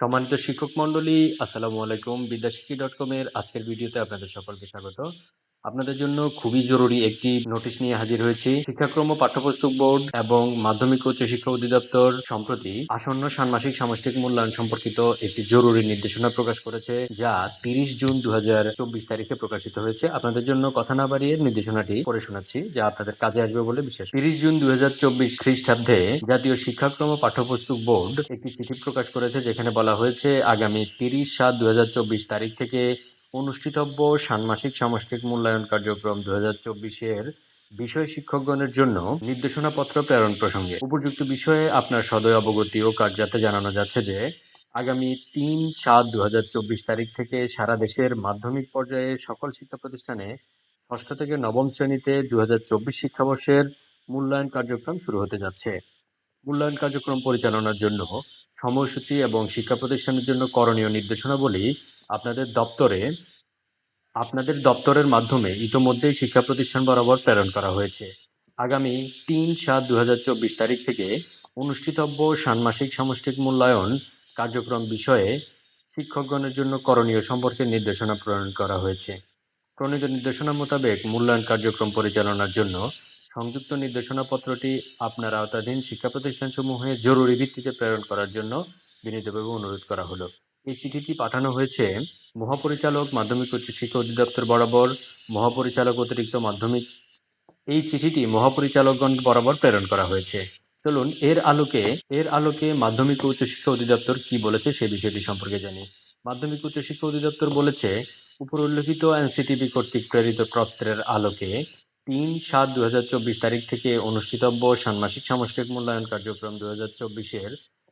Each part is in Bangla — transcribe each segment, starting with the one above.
সম্মানিত শিক্ষক মণ্ডলী আসসালামু আলাইকুম। বিদ্যাশিক্ষী ডট কমের আজকের ভিডিওতে আপনাদের সকলকে স্বাগত। আপনাদের জন্য খুবই জরুরি একটি নোটিশ নিয়ে হাজির হয়েছি। শিক্ষাক্রম ও পাঠ্যপুস্তক বোর্ড এবং মাধ্যমিক ও উচ্চশিক্ষা অধিদপ্তর সম্প্রতি আসন্ন ষান্মাসিক সামষ্টিক মূল্যায়ন সম্পর্কিত একটি জরুরি নির্দেশনা প্রকাশ করেছে, যা তিরিশ জুন দু তারিখে প্রকাশিত হয়েছে। আপনাদের জন্য কথা না বাড়িয়ে নির্দেশনাটি পড়ে শোনাচ্ছি, যা আপনাদের কাজে আসবে বলে বিশ্বাস তিরিশ জুন দুই হাজার চব্বিশ খ্রিস্টাব্দে জাতীয় শিক্ষাক্রম ও পাঠ্যপুস্তক বোর্ড একটি চিঠি প্রকাশ করেছে, যেখানে বলা হয়েছে, আগামী তিরিশ সাত দু তারিখ থেকে অনুষ্ঠিতব্য ষান্মাসিক সামষ্টিক মূল্যায়ন কার্যক্রম দু হাজার চব্বিশের বিষয় শিক্ষকগণের জন্য নির্দেশনাপত্র প্রেরণ প্রসঙ্গে। উপযুক্ত বিষয়ে আপনার সদয় অবগতি ও কার্যাতে জানানো যাচ্ছে যে, আগামী তিন সাত দু তারিখ থেকে সারা দেশের মাধ্যমিক পর্যায়ে সকল শিক্ষা প্রতিষ্ঠানে ষষ্ঠ থেকে নবম শ্রেণীতে দু হাজার চব্বিশ শিক্ষাবর্ষের মূল্যায়ন কার্যক্রম শুরু হতে যাচ্ছে। মূল্যায়ন কার্যক্রম পরিচালনার জন্য সময়সূচি এবং শিক্ষা প্রতিষ্ঠানের জন্য করণীয় নির্দেশনাবলী আপনাদের দপ্তরে আপনাদের দপ্তরের মাধ্যমে ইতোমধ্যেই শিক্ষা প্রতিষ্ঠান বরাবর প্রেরণ করা হয়েছে। আগামী তিন সাত দু তারিখ থেকে অনুষ্ঠিতব্য ষান্মাসিক সামষ্টিক মূল্যায়ন কার্যক্রম বিষয়ে শিক্ষকগণের জন্য করণীয় সম্পর্কে নির্দেশনা প্রণয়ন করা হয়েছে। প্রণীত নির্দেশনা মোতাবেক মূল্যায়ন কার্যক্রম পরিচালনার জন্য সংযুক্ত নির্দেশনাপত্রটি আপনার আওতাধীন শিক্ষা প্রতিষ্ঠানসমূহে জরুরি ভিত্তিতে প্রেরণ করার জন্য বিনীতভাবে অনুরোধ করা হলো। এই চিঠিটি পাঠানো হয়েছে মহাপরিচালক, মাধ্যমিক উচ্চ শিক্ষা অধিদপ্তর বরাবর, মহাপরিচালক অতিরিক্ত মাধ্যমিক। এই চিঠিটি মহাপরিচালকগণ বরাবর প্রেরণ করা হয়েছে। চলুন, এর আলোকে এর আলোকে মাধ্যমিক উচ্চশিক্ষা অধিদপ্তর কি বলেছে সে বিষয়টি সম্পর্কে জানি। মাধ্যমিক উচ্চশিক্ষা অধিদপ্তর বলেছে উপর উল্লেখিত এনসিটিভি কর্তৃক প্রেরিত পত্রের আলোকে তিন সাত দু তারিখ থেকে অনুষ্ঠিতব্য ষান্মাসিক সামষ্টিক মূল্যায়ন কার্যক্রম দু হাজার চব্বিশের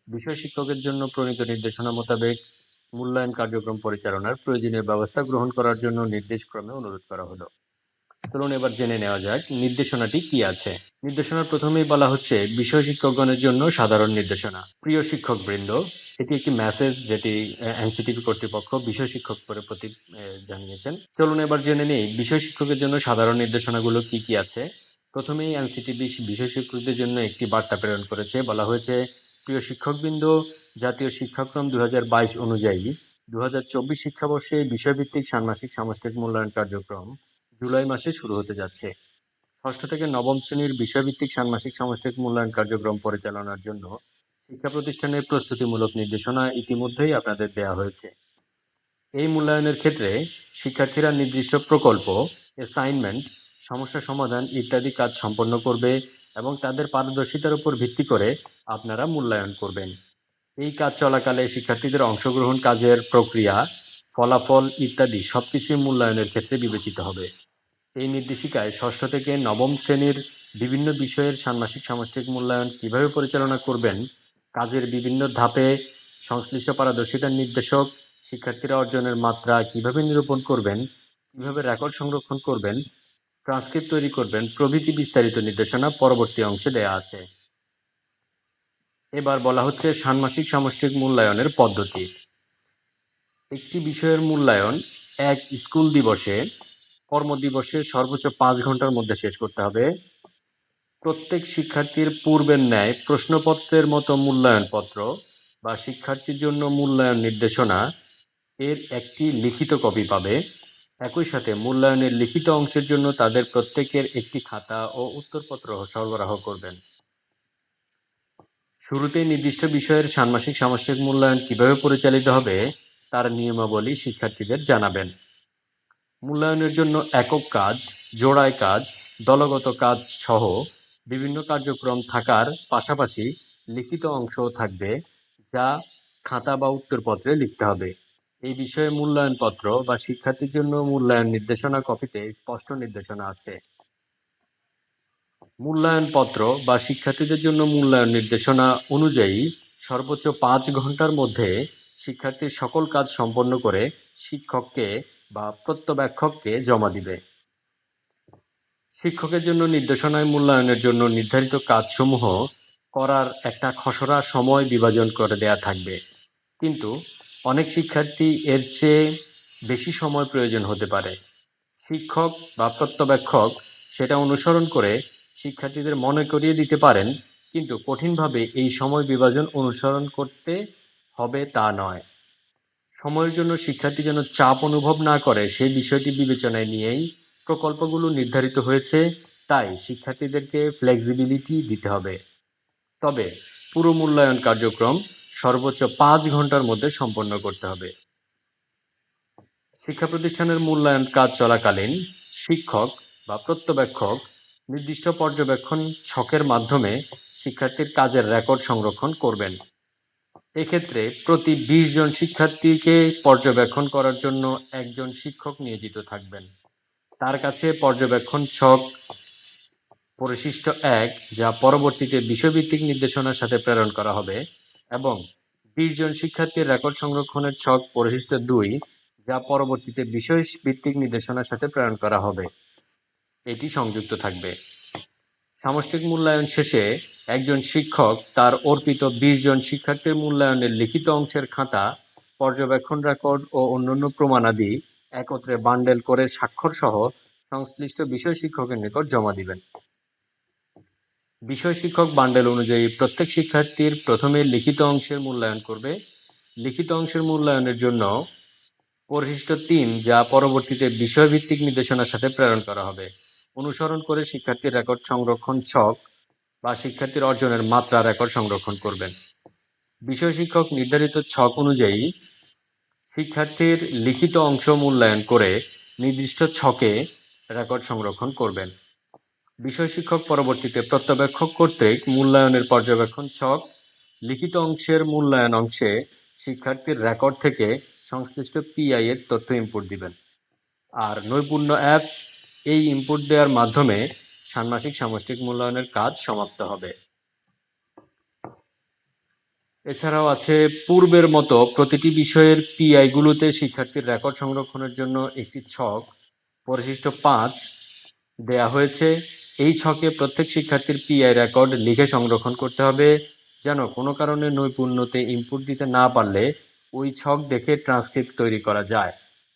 বিষয় শিক্ষকের জন্য প্রণীত নির্দেশনা মোতাবেক মূল্যায়ন কার্যক্রম পরিচালনার প্রয়োজনীয় ব্যবস্থা গ্রহণ করার জন্য নির্দেশক্রমে অনুরোধ করা হলো। চলুন এবার জেনে নেওয়া যাক নির্দেশনাটি কি আছে। নির্দেশনার প্রথমেই বলা হচ্ছে, বিষয় শিক্ষকগণের জন্য সাধারণ নির্দেশনা। প্রিয় শিক্ষক বৃন্দ এটি একটি মেসেজ যেটি এনসিটিভি কর্তৃপক্ষ বিষয় শিক্ষক করে প্রতি জানিয়েছেন। চলুন এবার জেনে নেই, বিষয় শিক্ষকের জন্য সাধারণ নির্দেশনাগুলো কি কি আছে? প্রথমেই এনসিটিভি বিষয় শিক্ষকদের জন্য একটি বার্তা প্রেরণ করেছে। বলা হয়েছে, প্রিয় শিক্ষকবৃন্দ জাতীয় শিক্ষাক্রম দু হাজার বাইশ অনুযায়ী দু হাজার চব্বিশ শিক্ষাবর্ষে বিষয়ভিত্তিক ষান্মাসিক সামষ্টিক মূল্যায়ন কার্যক্রম জুলাই মাসে শুরু হতে যাচ্ছে। ষষ্ঠ থেকে নবম শ্রেণির বিষয়ভিত্তিক ষান্মাসিক সামষ্টিক মূল্যায়ন কার্যক্রম পরিচালনার জন্য শিক্ষা প্রতিষ্ঠানের প্রস্তুতিমূলক নির্দেশনা ইতিমধ্যেই আপনাদের দেওয়া হয়েছে। এই মূল্যায়নের ক্ষেত্রে শিক্ষার্থীরা নির্দিষ্ট প্রকল্প অ্যাসাইনমেন্ট সমস্যা সমাধান ইত্যাদি কাজ সম্পন্ন করবে এবং তাদের পারদর্শিতার উপর ভিত্তি করে আপনারা মূল্যায়ন করবেন। এই কাজ চলাকালে শিক্ষার্থীদের অংশগ্রহণ কাজের প্রক্রিয়া, ফলাফল ইত্যাদি সবকিছুই মূল্যায়নের ক্ষেত্রে বিবেচিত হবে। এই নির্দেশিকায় ষষ্ঠ থেকে নবম শ্রেণির বিভিন্ন বিষয়ের ষান্মাসিক সামষ্টিক মূল্যায়ন কীভাবে পরিচালনা করবেন, কাজের বিভিন্ন ধাপে সংশ্লিষ্ট পারদর্শিতার নির্দেশক, শিক্ষার্থীরা অর্জনের মাত্রা কীভাবে নিরূপণ করবেন, কীভাবে রেকর্ড সংরক্ষণ করবেন, ট্রান্সক্রিপ্ট তৈরি করবেন প্রভৃতি বিস্তারিত নির্দেশনা পরবর্তী অংশে দেয়া আছে। এবার বলা হচ্ছে ষান্মাসিক সামষ্টিক মূল্যায়নের পদ্ধতি। একটি বিষয়ের মূল্যায়ন এক স্কুল দিবসে কর্মদিবসে সর্বোচ্চ পাঁচ ঘণ্টার মধ্যে শেষ করতে হবে। প্রত্যেক শিক্ষার্থীর পূর্বের ন্যায় প্রশ্নপত্রের মতো মূল্যায়নপত্র বা শিক্ষার্থীর জন্য মূল্যায়ন নির্দেশনা, এর একটি লিখিত কপি পাবে। একই সাথে মূল্যায়নের লিখিত অংশের জন্য তাদের প্রত্যেকের একটি খাতা ও উত্তরপত্র সরবরাহ করবেন। শুরুতেই নির্দিষ্ট বিষয়ের ষান্মাসিক সামষ্টিক মূল্যায়ন কীভাবে পরিচালিত হবে, তার নিয়মাবলী শিক্ষার্থীদের জানাবেন। মূল্যায়নের জন্য একক কাজ, জোড়ায় কাজ, দলগত কাজ সহ বিভিন্ন কার্যক্রম থাকার পাশাপাশি লিখিত অংশও থাকবে, যা খাতা বা উত্তরপত্রে লিখতে হবে। এই বিষয়ে মূল্যায়নপত্র বা শিক্ষার্থীর জন্য মূল্যায়ন নির্দেশনা কপিতে স্পষ্ট নির্দেশনা আছে। মূল্যায়নপত্র বা শিক্ষার্থীদের জন্য মূল্যায়ন নির্দেশনা অনুযায়ী সর্বোচ্চ পাঁচ ঘণ্টার মধ্যে শিক্ষার্থীর সকল কাজ সম্পন্ন করে শিক্ষককে বা প্রত্যবেক্ষককে জমা দিবে। শিক্ষকের জন্য নির্দেশনায় মূল্যায়নের জন্য নির্ধারিত কাজসমূহ করার একটা খসড়া সময় বিভাজন করে দেয়া থাকবে। কিন্তু অনেক শিক্ষার্থী এর চেয়ে বেশি সময় প্রয়োজন হতে পারে। শিক্ষক বা প্রত্যবেক্ষক সেটা অনুসরণ করে শিক্ষার্থীদের মনে করিয়ে দিতে পারেন, কিন্তু কঠিনভাবে এই সময় বিভাজন অনুসরণ করতে হবে তা নয়। সময়ের জন্য শিক্ষার্থী যেন চাপ অনুভব না করে সেই বিষয়টি বিবেচনায় নিয়েই প্রকল্পগুলো নির্ধারিত হয়েছে, তাই শিক্ষার্থীদেরকে ফ্লেক্সিবিলিটি দিতে হবে। তবে পুরো মূল্যায়ন কার্যক্রম সর্বোচ্চ পাঁচ ঘণ্টার মধ্যে সম্পন্ন করতে হবে। শিক্ষা প্রতিষ্ঠানের মূল্যায়ন কাজ চলাকালীন শিক্ষক বা প্রত্যবেক্ষক নির্দিষ্ট পর্যবেক্ষণ ছকের মাধ্যমে শিক্ষার্থীর কাজের রেকর্ড সংরক্ষণ করবেন। এক্ষেত্রে প্রতি বিশ জন শিক্ষার্থীকে পর্যবেক্ষণ করার জন্য একজন শিক্ষক নিয়োজিত থাকবেন। তার কাছে পর্যবেক্ষণ ছক পরিশিষ্ট এক, যা পরবর্তীতে বিষয়ভিত্তিক নির্দেশনার সাথে প্রেরণ করা হবে, এবং বিশ জন শিক্ষার্থীর রেকর্ড সংরক্ষণের ছক পরিশিষ্ট দুই, যা পরবর্তীতে বিষয় ভিত্তিক নির্দেশনার সাথে প্রেরণ করা হবে। এটি সংযুক্ত থাকবে। সামষ্টিক মূল্যায়ন শেষে একজন শিক্ষক তার অর্পিত বিশ জন শিক্ষার্থীর মূল্যায়নের লিখিত অংশের খাতা, পর্যবেক্ষণ রেকর্ড ও অন্যান্য প্রমাণাদি একত্রে বান্ডেল করে স্বাক্ষর সহ সংশ্লিষ্ট বিষয় শিক্ষকের নিকট জমা দিবেন। বিষয় শিক্ষক বান্ডেল অনুযায়ী প্রত্যেক শিক্ষার্থীর প্রথমে লিখিত অংশের মূল্যায়ন করবে। লিখিত অংশের মূল্যায়নের জন্য পরিশিষ্ট তিন যা পরবর্তীতে বিষয়ভিত্তিক নির্দেশনার সাথে প্রেরণ করা হবে। অনুসরণ করে শিক্ষার্থীর রেকর্ড সংরক্ষণ ছক বা শিক্ষার্থীর অর্জনের মাত্রা রেকর্ড সংরক্ষণ করবেন। বিষয় শিক্ষক নির্ধারিত ছক অনুযায়ী শিক্ষার্থীর লিখিত অংশ মূল্যায়ন করে নির্দিষ্ট ছকে রেকর্ড সংরক্ষণ করবেন। বিষয় শিক্ষক পরবর্তীতে প্রত্যবেক্ষক কর্তৃক মূল্যায়নের পর্যবেক্ষণ ছক, লিখিত অংশের মূল্যায়ন অংশে শিক্ষার্থীর রেকর্ড থেকে সংশ্লিষ্ট পিআই এর তথ্য ইনপুট দিবেন। আর নৈপুণ্য অ্যাপস এই ইনপুট দেওয়ার মাধ্যমে ষান্মাসিক সামষ্টিক মূল্যায়নের কাজ সমাপ্ত হবে। এছাড়াও আছে পূর্বের মতো প্রতিটি বিষয়ের পিআইগুলোতে শিক্ষার্থীর রেকর্ড সংরক্ষণের জন্য একটি ছক। পরিশিষ্ট পাঁচ দেয়া হয়েছে। এই ছকে প্রত্যেক শিক্ষার্থীর পিআই রেকর্ড লিখে সংরক্ষণ করতে হবে, যেন কোনো কারণে নৈপুণ্যতে ইনপুট দিতে না পারলে ওই ছক দেখে ট্রান্সক্রিপ্ট তৈরি করা যায়।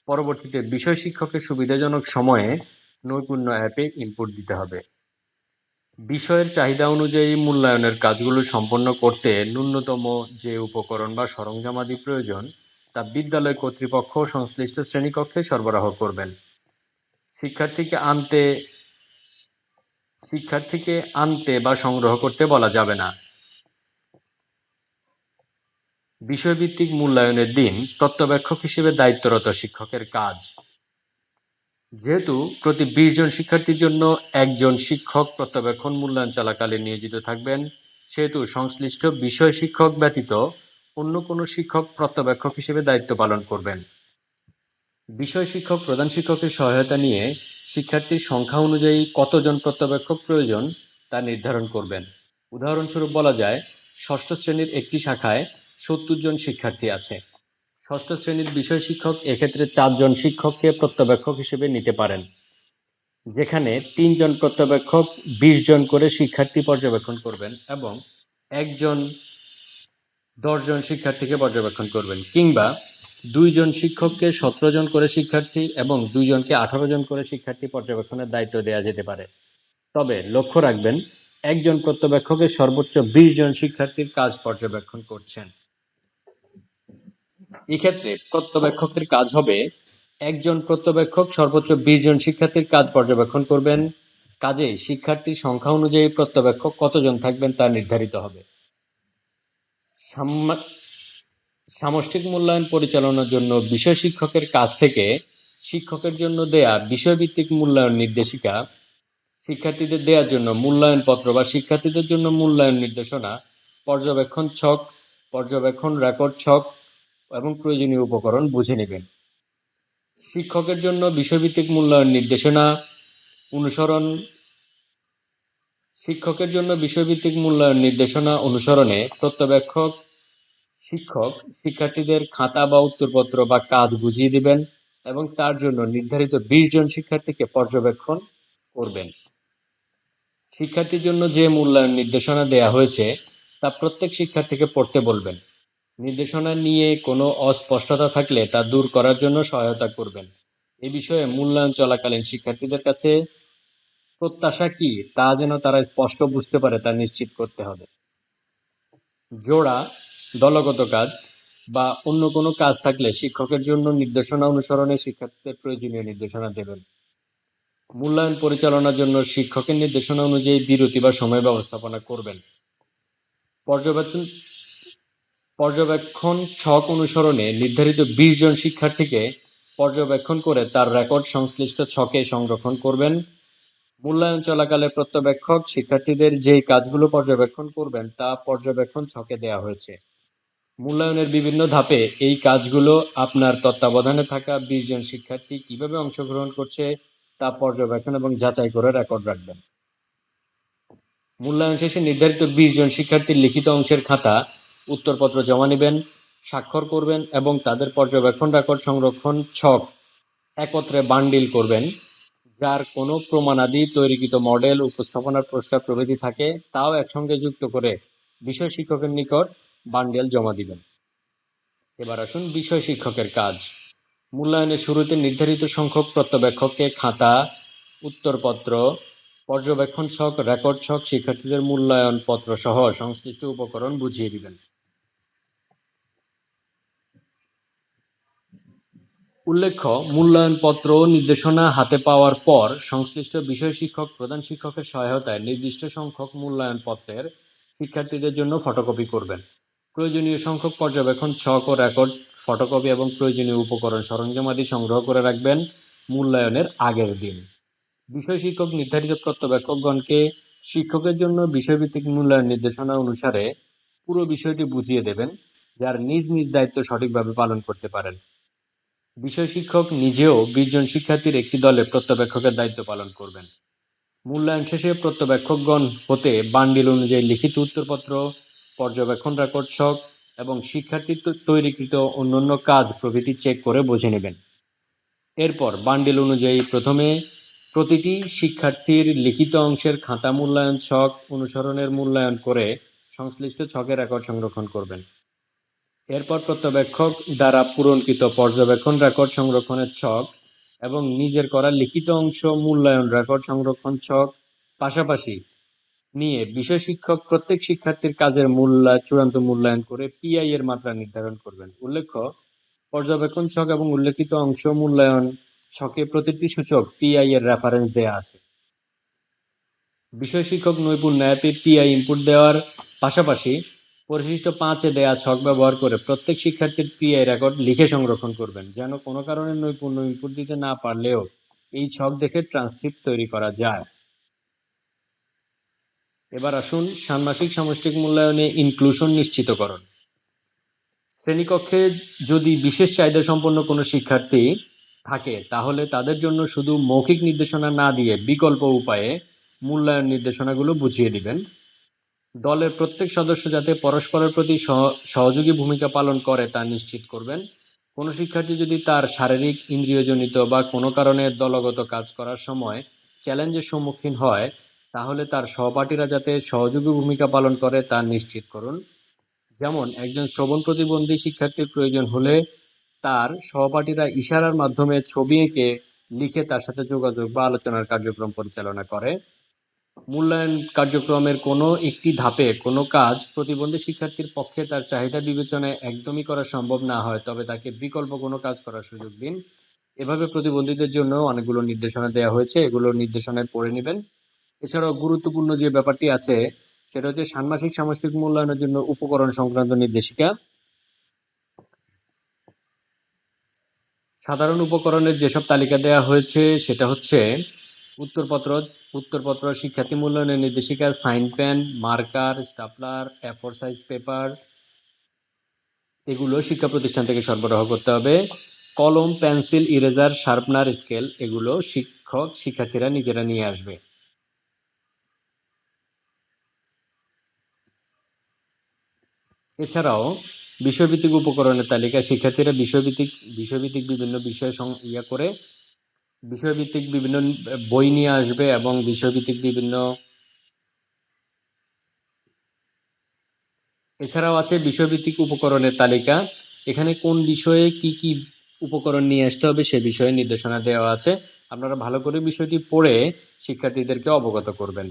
পরবর্তীতে বিষয় শিক্ষকের সুবিধাজনক সময়ে নৈপুণ্য অ্যাপে ইনপুট দিতে হবে। বিষয়ের চাহিদা অনুযায়ী মূল্যায়নের কাজগুলো সম্পন্ন করতে ন্যূনতম যে উপকরণ বা সরঞ্জামাদি প্রয়োজন, তা বিদ্যালয় কর্তৃপক্ষ সংশ্লিষ্ট শ্রেণীকক্ষে সরবরাহ করবেন। শিক্ষার্থীকে আনতে শিক্ষার্থীকে আনতে বা সংগ্রহ করতে বলা যাবে না। বিষয়ভিত্তিক মূল্যায়নের দিন প্রত্যবেক্ষক হিসেবে দায়িত্বরত শিক্ষকের কাজ। যেহেতু প্রতি বিশ জন শিক্ষার্থীর জন্য একজন শিক্ষক প্রত্যবেক্ষণ মূল্যায়ন চলাকালীন নিয়োজিত থাকবেন, সেহেতু সংশ্লিষ্ট বিষয় শিক্ষক ব্যতীত অন্য কোনো শিক্ষক প্রত্যবেক্ষক হিসেবে দায়িত্ব পালন করবেন। বিষয় শিক্ষক, প্রধান শিক্ষকের সহায়তা নিয়ে শিক্ষার্থীর সংখ্যা অনুযায়ী কতজন প্রত্যবেক্ষক প্রয়োজন তা নির্ধারণ করবেন। উদাহরণস্বরূপ বলা যায়, ষষ্ঠ শ্রেণির একটি শাখায় সত্তর জন শিক্ষার্থী আছে। ষষ্ঠ শ্রেণির বিষয় শিক্ষক এক্ষেত্রে চারজন শিক্ষককে প্রত্যবেক্ষক হিসেবে নিতে পারেন, যেখানে তিনজন প্রত্যবেক্ষক বিশ জন করে শিক্ষার্থী পর্যবেক্ষণ করবেন এবং একজন দশজন শিক্ষার্থীকে পর্যবেক্ষণ করবেন, কিংবা দুইজন শিক্ষককে সতেরো জন করে শিক্ষার্থী এবং দুইজনকে আঠারো জন করে শিক্ষার্থী পর্যবেক্ষণের দায়িত্ব দেওয়া যেতে পারে। তবে লক্ষ্য রাখবেন, একজন প্রত্যবেক্ষকের সর্বোচ্চ বিশ জন শিক্ষার্থীর কাজ পর্যবেক্ষণ করছেন। এক্ষেত্রে প্রত্যবেক্ষকের কাজ হবে, একজন প্রত্যবেক্ষক সর্বোচ্চ বিশ জন শিক্ষার্থীর কাজ পর্যবেক্ষণ করবেন। কাজেই শিক্ষার্থীর সংখ্যা অনুযায়ী প্রত্যবেক্ষক কতজন থাকবেন তা নির্ধারিত হবে। সামষ্টিক মূল্যায়ন পরিচালনার জন্য বিষয় শিক্ষকের কাছ থেকে শিক্ষকের জন্য দেয়া বিষয়ভিত্তিক মূল্যায়ন নির্দেশিকা, শিক্ষার্থীদের দেওয়ার জন্য মূল্যায়ন পত্র বা শিক্ষার্থীদের জন্য মূল্যায়ন নির্দেশনা, পর্যবেক্ষণ ছক, পর্যবেক্ষণ রেকর্ড ছক এবং প্রয়োজনীয় উপকরণ বুঝে নেবেন। শিক্ষকের জন্য বিষয়ভিত্তিক মূল্যায়ন নির্দেশনা, অনুসরণ, শিক্ষকের জন্য বিষয়ভিত্তিক মূল্যায়ন নির্দেশনা অনুসরণে প্রত্যবেক্ষক, শিক্ষক, শিক্ষার্থীদের খাতা বা উত্তরপত্র বা কাজ বুঝিয়ে দিবেন এবং তার জন্য নির্ধারিত বিশ জন শিক্ষার্থীকে পর্যবেক্ষণ করবেন। শিক্ষার্থীর জন্য যে মূল্যায়ন নির্দেশনা দেয়া হয়েছে, তা প্রত্যেক শিক্ষার্থীকে পড়তে বলবেন। নির্দেশনা নিয়ে কোনো অস্পষ্টতা থাকলে তা দূর করার জন্য সহায়তা করবেন। এ বিষয়ে মূল্যায়ন চলাকালীন শিক্ষার্থীদের কাছে প্রত্যাশা কি, তা যেন তারা স্পষ্ট বুঝতে পারে, তা নিশ্চিত করতে হবে। জোড়া, দলগত কাজ বা অন্য কোনো কাজ থাকলে শিক্ষকের জন্য নির্দেশনা অনুসরণে শিক্ষার্থীদের প্রয়োজনীয় নির্দেশনা দেবেন। মূল্যায়ন পরিচালনার জন্য শিক্ষকের নির্দেশনা অনুযায়ী বিরতি বা সময় ব্যবস্থাপনা করবেন। পর্যবেক্ষণ পর্যবেক্ষণ ছক অনুসরণে নির্ধারিত বিশ জন শিক্ষার্থীকে পর্যবেক্ষণ করে তার রেকর্ড সংশ্লিষ্ট ছকে সংরক্ষণ করবেন। মূল্যায়ন চলাকালে প্রত্যবেক্ষক শিক্ষার্থীদের যেই কাজগুলো পর্যবেক্ষণ করবেন তা পর্যবেক্ষণ ছকে দেওয়া হয়েছে। মূল্যায়নের বিভিন্ন ধাপে এই কাজগুলো আপনার তত্ত্বাবধানে থাকা বিশ জন শিক্ষার্থী কীভাবে অংশগ্রহণ করছে তা পর্যবেক্ষণ এবং যাচাই করে রেকর্ড রাখবেন। মূল্যায়ন শেষে নির্ধারিত বিশ জন শিক্ষার্থীর লিখিত অংশের খাতা উত্তরপত্র জমা নেবেন, স্বাক্ষর করবেন এবং তাদের পর্যবেক্ষণ রেকর্ড সংরক্ষণ ছক একত্রে বান্ডিল করবেন। যার কোনো প্রমাণাদি তৈরিকৃত মডেল, উপস্থাপনার প্রস্তাব প্রভৃতি থাকে, তাও একসঙ্গে যুক্ত করে বিষয় শিক্ষকের নিকট বান্ডেল জমা দিবেন। এবার আসুন বিষয় শিক্ষকের কাজ। মূল্যায়নের শুরুতে নির্ধারিত সংখ্যক প্রত্যবেক্ষককে খাতা, উত্তরপত্র, পর্যবেক্ষণ ছক, রেকর্ড ছক শিক্ষার্থীদের মূল্যায়ন পত্র সহ সংশ্লিষ্ট উপকরণ বুঝিয়ে দিবেন। উল্লেখ্য, মূল্যায়নপত্র নির্দেশনা হাতে পাওয়ার পর সংশ্লিষ্ট বিষয় শিক্ষক, প্রধান শিক্ষকের সহায়তায় নির্দিষ্ট সংখ্যক মূল্যায়নপত্রের শিক্ষার্থীদের জন্য ফটোকপি করবেন। প্রয়োজনীয় সংখ্যক পর্যবেক্ষণ, ছক ও রেকর্ড, ফটোকপি এবং প্রয়োজনীয় উপকরণ সরঞ্জামাদি সংগ্রহ করে রাখবেন মূল্যায়নের আগের দিন। বিষয় শিক্ষক নির্ধারিত প্রত্যবেক্ষকগণকে শিক্ষকের জন্য বিষয়ভিত্তিক মূল্যায়ন নির্দেশনা অনুসারে পুরো বিষয়টি বুঝিয়ে দেবেন, যার নিজ নিজ দায়িত্ব সঠিকভাবে পালন করতে পারেন। বিষয় শিক্ষক নিজেও বিশ জন শিক্ষার্থীর একটি দলে প্রত্যবেক্ষকের দায়িত্ব পালন করবেন। মূল্যায়ন শেষে প্রত্যবেক্ষকগণ হতে বান্ডিল অনুযায়ী লিখিত উত্তরপত্র, পর্যবেক্ষণ রেকর্ড ছক এবং শিক্ষার্থীর তৈ- তৈরিকৃত অন্যান্য কাজ প্রভৃতি চেক করে বুঝে নেবেন। এরপর বান্ডিল অনুযায়ী প্রথমে প্রতিটি শিক্ষার্থীর লিখিত অংশের খাতা মূল্যায়ন ছক অনুসরণের মূল্যায়ন করে সংশ্লিষ্ট ছকের রেকর্ড সংরক্ষণ করবেন। এরপর প্রত্যবেক্ষক দ্বারা পূরণকৃত পর্যবেক্ষণ রেকর্ড সংরক্ষণের ছক এবং নিজের করা লিখিত অংশ মূল্যায়ন রেকর্ড সংরক্ষণ ছক পাশাপাশি নিয়ে বিষয় শিক্ষক প্রত্যেক শিক্ষার্থীর কাজের মূল্যা, চূড়ান্ত মূল্যায়ন করে পিআই এর মাত্রা নির্ধারণ করবেন। উল্লেখ্য, পর্যবেক্ষণ ছক এবং উল্লেখিত অংশ মূল্যায়ন ছকে প্রতিটি সূচক পিআই এর রেফারেন্স দেয়া আছে। বিষয় শিক্ষক নৈপুণ্য অ্যাপে পিআই ইনপুট দেওয়ার পাশাপাশি পরিশিষ্ট পাঁচে দেয়া ছক ব্যবহার করে প্রত্যেক শিক্ষার্থীর পিআই রেকর্ড লিখে সংরক্ষণ করবেন, যেন কোনো কারণে নৈপুণ্য ইনপুট দিতে না পারলেও এই ছক দেখে ট্রান্সক্রিপ্ট তৈরি করা যায়। এবার আসুন ষান্মাসিক সামষ্টিক মূল্যায়নে ইনক্লুশন নিশ্চিতকরণ। শ্রেণীকক্ষে যদি বিশেষ চাহিদা সম্পন্ন কোনো শিক্ষার্থী থাকে, তাহলে তাদের জন্য শুধু মৌখিক নির্দেশনা না দিয়ে বিকল্প উপায়ে মূল্যায়ন নির্দেশনাগুলো বুঝিয়ে দিবেন। দলের প্রত্যেক সদস্য যাতে পরস্পরের প্রতি সহ- সহযোগী ভূমিকা পালন করে তা নিশ্চিত করবেন। কোনো শিক্ষার্থী যদি তার শারীরিক, ইন্দ্রিয়জনিত বা কোনো কারণে দলগত কাজ করার সময় চ্যালেঞ্জের সম্মুখীন হয়, তাহলে তার সহপাঠীরা যাতে সহযোগী ভূমিকা পালন করে তা নিশ্চিত করুন। যেমন, একজন শ্রবণ প্রতিবন্ধী শিক্ষার্থীর প্রয়োজন হলে তার সহপাঠীরা ইশারার মাধ্যমে ছবি এঁকে লিখে তার সাথে যোগাযোগ বা আলোচনার কার্যক্রম পরিচালনা করে। মূল্যায়ন কার্যক্রমের কোনো একটি ধাপে কোনো কাজ প্রতিবন্ধী শিক্ষার্থীর পক্ষে তার চাহিদা বিবেচনায় একদমই করা সম্ভব না হয়, তবে তাকে বিকল্প কোনো কাজ করার সুযোগ দিন। এভাবে প্রতিবন্ধীদের জন্য অনেকগুলো নির্দেশনা দেওয়া হয়েছে, এগুলো নির্দেশনায় পড়ে নেবেন। এছাড়াও গুরুত্বপূর্ণ যে ব্যাপারটি আছে, সেটা হচ্ছে ষান্মাসিক সামষ্টিক মূল্যায়নের জন্য উপকরণ সংক্রান্ত নির্দেশিকা। সাধারণ উপকরণের যেসব তালিকা দেওয়া হয়েছে, সেটা হচ্ছে উত্তরপত্র উত্তরপত্র, শিক্ষার্থী মূল্যায়নের নির্দেশিকা, sign pen, marker, stapler A four size paper এগুলো শিক্ষা প্রতিষ্ঠান থেকে সরবরাহ করতে হবে। কলম, পেন্সিল, ইরেজার, শার্পনার, স্কেল, এগুলো শিক্ষক, শিক্ষার্থীরা নিজেরা নিয়ে আসবে। এছাড়াও, বিষয়ভিত্তিক উপকরণের তালিকা শিক্ষার্থীরা বিষয়ভিত্তিক বিষয়ভিত্তিক বিভিন্ন বিষয় ইয়া করে বিষয়ভিত্তিক বিভিন্ন বই নিয়ে আসবে এবং বিষয়ভিত্তিক বিভিন্ন এছাড়াও আছে বিষয়ভিত্তিক উপকরণের তালিকা। এখানে কোন বিষয়ে কি কি উপকরণ নিয়ে আসতে হবে সে বিষয়ে নির্দেশনা দেওয়া আছে। আপনারা ভালো করে বিষয়টি পড়ে শিক্ষার্থীদেরকে অবগত করবেন।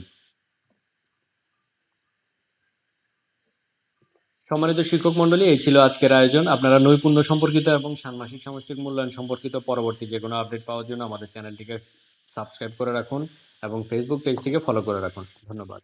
সম্মানিত শিক্ষক মন্ডলী এই ছিল আজকের আয়োজন। আপনারা নৈপুণ্য সম্পর্কিত এবং ষান্মাসিক সামষ্টিক মূল্যায়ন সম্পর্কিত পরবর্তী যে কোনো আপডেট পাওয়ার জন্য আমাদের চ্যানেলটিকে সাবস্ক্রাইব করে রাখুন এবং ফেসবুক পেজটিকে ফলো করে রাখুন। ধন্যবাদ।